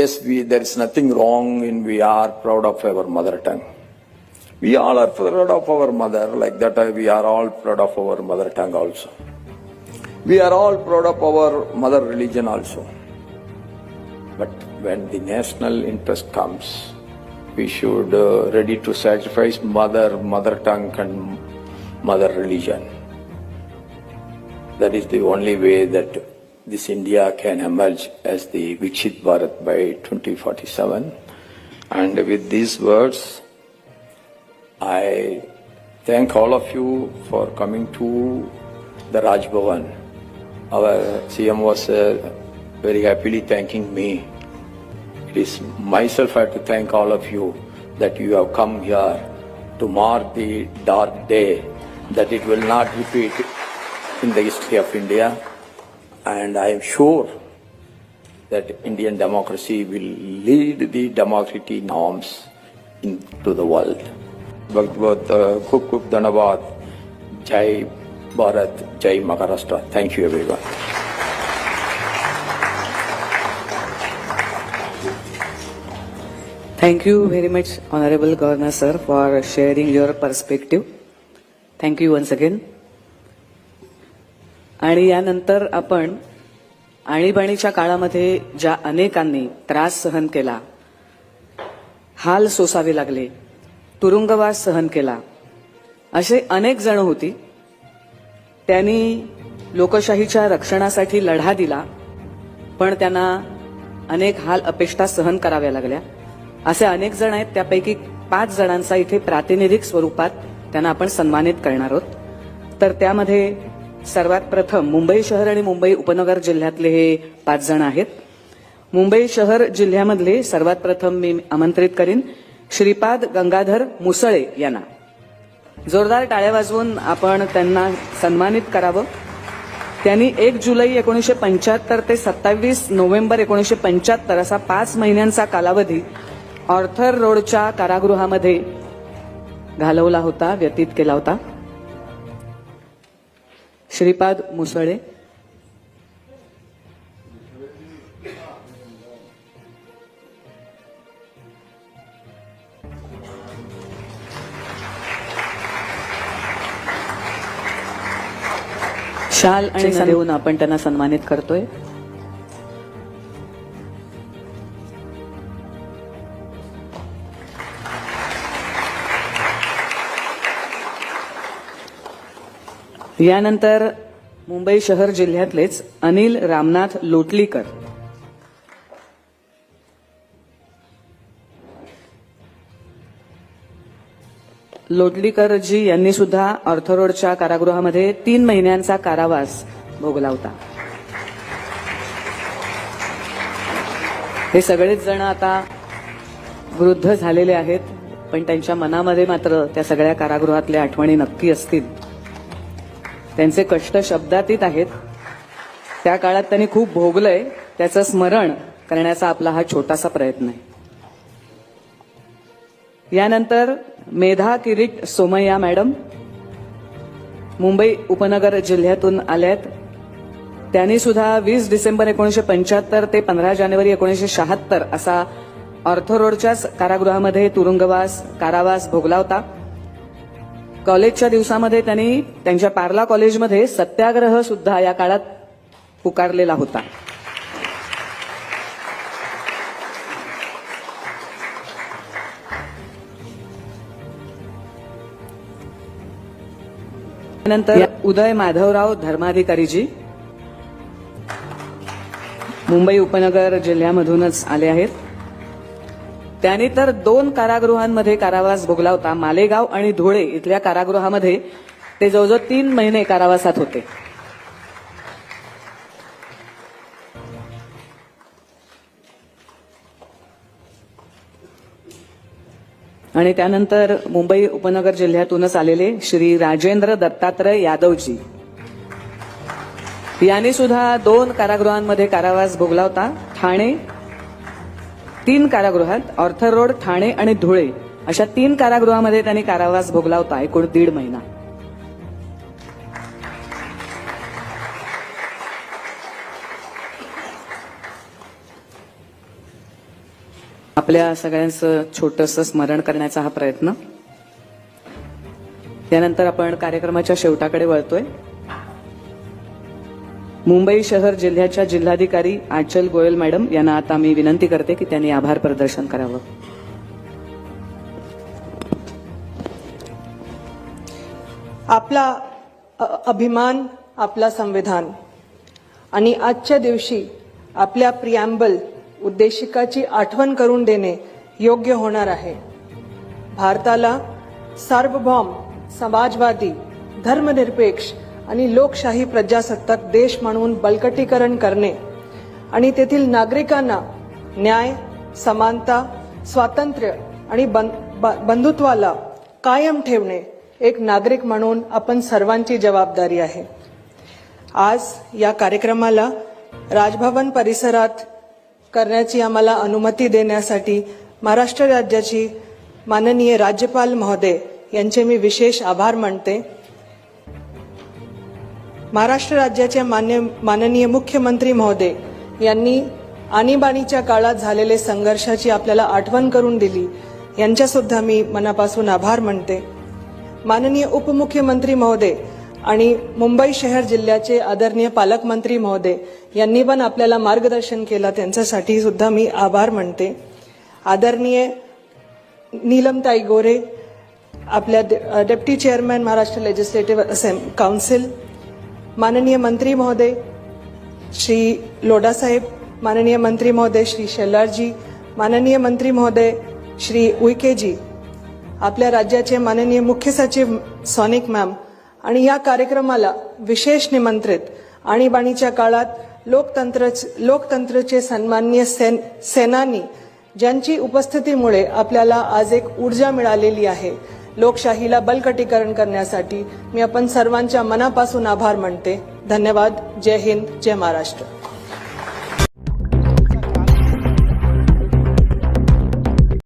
yes, we, there is nothing wrong in we are proud of our mother tongue. We all are proud of our mother, like that uh, we are all proud of our mother tongue also. We are all proud of our mother religion also. But when the national interest comes, we should uh, ready to sacrifice mother, mother tongue and mother religion. That is the only way that this India can emerge as the Vikshit Bharat by 2047. And with these words, I thank all of you for coming to the Raj Bhavan. Our CM was uh, very happily thanking me. It is myself I have to thank all of you that you have come here to mark the dark day that it will not repeat in the history of India and I am sure that Indian democracy will lead the democracy norms into the world. Bhagavad, uh, Khub Dhanabad, Jai Bharat, Jai Maharashtra. Thank you everyone. Thank you very much, Honorable Governor Sir, for sharing your perspective. Thank you once again. आणि यानंतर आपण आणीबाणीच्या काळामध्ये ज्या अनेकांनी त्रास सहन केला हाल सोसावे लागले तुरुंगवास सहन केला असे अनेक जण होती. त्यांनी लोकशाहीच्या रक्षणासाठी लढा दिला पण त्यांना अनेक हाल अपेष्टा सहन कराव्या लागल्या. असे अनेक जण आहेत त्यापैकी पाच जणांचा इथे प्रातिनिधिक स्वरूपात त्यांना आपण सन्मानित करणार आहोत. तर त्यामध्ये सर्वात प्रथम मुंबई शहर आणि मुंबई उपनगर जिल्ह्यातले हे पाच जण आहेत. मुंबई शहर जिल्ह्यामधले सर्वात प्रथम मी आमंत्रित करीन श्रीपाद गंगाधर मुसळे यांना. जोरदार टाळ्या वाजवून आपण त्यांना सन्मानित करावं. त्यांनी एक जुलै एकोणीसशे पंच्याहत्तर ते सत्तावीस नोव्हेंबर एकोणीशे पंच्याहत्तर असा पाच महिन्यांचा कालावधी ऑर्थर रोडच्या कारागृहामध्ये घालवला होता व्यतीत केला होता. श्रीपाद मुसळे. शाल आणि देऊन आपण त्यांना सन्मानित करतोय. यानंतर मुंबई शहर जिल्ह्यातलेच अनिल रामनाथ लोटलीकर. लोटलीकरजी यांनी सुद्धा ऑर्थोरोडच्या कारागृहामध्ये तीन महिन्यांचा कारावास भोगला होता हे सगळेच जण आता वृद्ध झालेले आहेत पण त्यांच्या मनामध्ये मात्र त्या सगळ्या कारागृहातल्या आठवणी नक्की असतील. त्यांचे कष्ट शब्दातीत आहेत. त्या काळात त्यांनी खूप भोगलंय. त्याचं स्मरण करण्याचा आपला हा छोटासा प्रयत्न आहे. यानंतर मेधा किरीट सोमय्या मॅडम मुंबई उपनगर जिल्ह्यातून आल्यात. त्यांनी सुद्धा वीस डिसेंबर एकोणीसशे पंच्याहत्तर ते पंधरा जानेवारी एकोणीसशे शहात्तर असा ऑर्थोरोडच्याच कारागृहामध्ये तुरुंगवास कारावास भोगला होता. कॉलेजच्या दिवसामध्ये त्यांनी त्यांच्या पार्ला कॉलेजमध्ये सत्याग्रह सुद्धा या काळात पुकारलेला होता. नंतर उदय माधवराव धर्माधिकारीजी मुंबई उपनगर जिल्ह्यामधूनच आले आहेत. त्याने तर दोन कारागृहांमध्ये कारावास भोगला होता. मालेगाव आणि धुळे इथल्या कारागृहामध्ये ते जवळजवळ तीन महिने कारावासात होते. आणि त्यानंतर मुंबई उपनगर जिल्ह्यातूनच आलेले श्री राजेंद्र दत्तात्रय यादवजी. यांनी सुद्धा दोन कारागृहांमध्ये कारावास भोगला होता. ठाणे तीन कारागृहात ऑर्थर रोड ठाणे आणि धुळे अशा तीन कारागृहामध्ये त्यांनी कारावास भोगला होता एकूण दीड महिना. आपल्या सगळ्यांचं छोटंसं स्मरण करण्याचा हा प्रयत्न. त्यानंतर आपण कार्यक्रमाच्या शेवटाकडे वळतोय. मुंबई शहर जिल्ह्याच्या जिल्हाधिकारी आचल गोयल मॅडम यांना आता मी विनंती करते की त्यांनी आभार प्रदर्शन करावं. आपला अभिमान आपला संविधान आणि आजच्या दिवशी आपल्या प्रियांबल उद्देशिकाची आठवण करून देणे योग्य होणार आहे. भारताला सार्वभौम समाजवादी धर्मनिरपेक्ष आणि लोकशाही प्रजासत्ताक देश म्हणून बळकटीकरण करणे आणि तेथील नागरिकांना न्याय समानता स्वातंत्र्य आणि ब- बंधुत्वाला कायम ठेवणे एक नागरिक म्हणून आपण सर्वांची जबाबदारी आहे. आज या कार्यक्रमाला राजभवन परिसरात करण्याची आम्हाला अनुमती देण्यासाठी महाराष्ट्र राज्याची माननीय राज्यपाल महोदय यांचे मी विशेष आभार मानते. महाराष्ट्र राज्याचे मान्य माननीय मुख्यमंत्री महोदय यांनी आणीबाणीच्या काळात झालेले संघर्षाची आपल्याला आठवण करून दिली. यांच्यासुद्धा मी मनापासून आभार मानते. माननीय उपमुख्यमंत्री महोदय आणि मुंबई शहर जिल्ह्याचे आदरणीय पालकमंत्री महोदय यांनी पण आपल्याला मार्गदर्शन केलं त्यांच्यासाठी सुद्धा मी आभार मानते. आदरणीय नीलमताई गोरे आपल्या डेप्टी चेअरमॅन महाराष्ट्र लेजिस्लेटिव्ह असेम काउन्सिल माननीय मंत्री महोदय श्री लोडासाहेब माननीय मंत्री महोदय श्री शेलारजी माननीय मंत्री महोदय श्री उईकेजी आपल्या राज्याचे माननीय मुख्य सचिव सॉनिक मॅम आणि या कार्यक्रमाला विशेष निमंत्रित आणीबाणीच्या काळात लोकतंत्र लोकतंत्रचे सन्मान्य सेन सेनानी ज्यांची उपस्थितीमुळे आपल्याला आज एक ऊर्जा मिळालेली आहे. लोकशाहीला बलकटीकरण करण्यासाठी मी आपण सर्वांच्या मनापासून आभार मानते. धन्यवाद. जय हिंद. जय महाराष्ट्र.